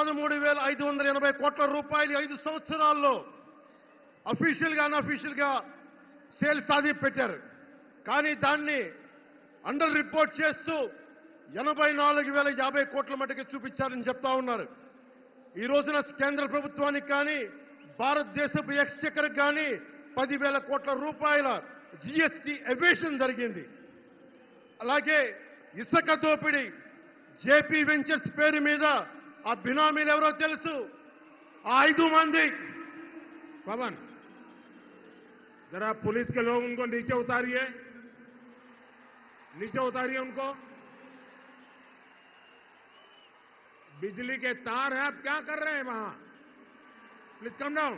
పదమూడు వేల ఐదు వందల ఎనభై కోట్ల రూపాయలు ఐదు సంవత్సరాల్లో అఫీషియల్గా అన్అఫీషియల్గా సేల్ సాధి పెట్టారు. కానీ దాన్ని అండర్ రిపోర్ట్ చేస్తూ ఎనభై నాలుగు వేల యాభై కోట్ల మటుకు చూపించారని చెప్తా ఉన్నారు. ఈ రోజున కేంద్ర ప్రభుత్వానికి కానీ భారతదేశపు ఎక్స్చెక్కర్ కానీ పదివేల కోట్ల రూపాయల జిఎస్టి ఎవేషన్ జరిగింది. అలాగే ఇసుక దోపిడీ జేపీ వెంచర్స్ పేరు మీద ఆ బినామీలు ఎవరో తెలుసు ఆ ఐదు మంది पवन जरा पुलिस के लोग उनको नीचे उतारिए नीचे उतारिए उनको बिजली के तार हैं आप क्या कर रहे हैं वहां प्लीज कम डाउन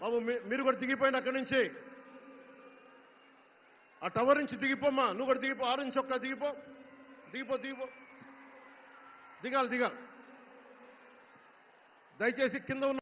బాబు మీరు కూడా దిగిపోయిన అక్కడి నుంచి. ఆ టవర్ నుంచి దిగిపోమ్మా నువ్వు కూడా దిగిపో ఆరు నుంచి ఒక్క దిగిపో. దిగిపో దిగిపో. దిగాలి దిగాలి. దయచేసి కింద ఉన్న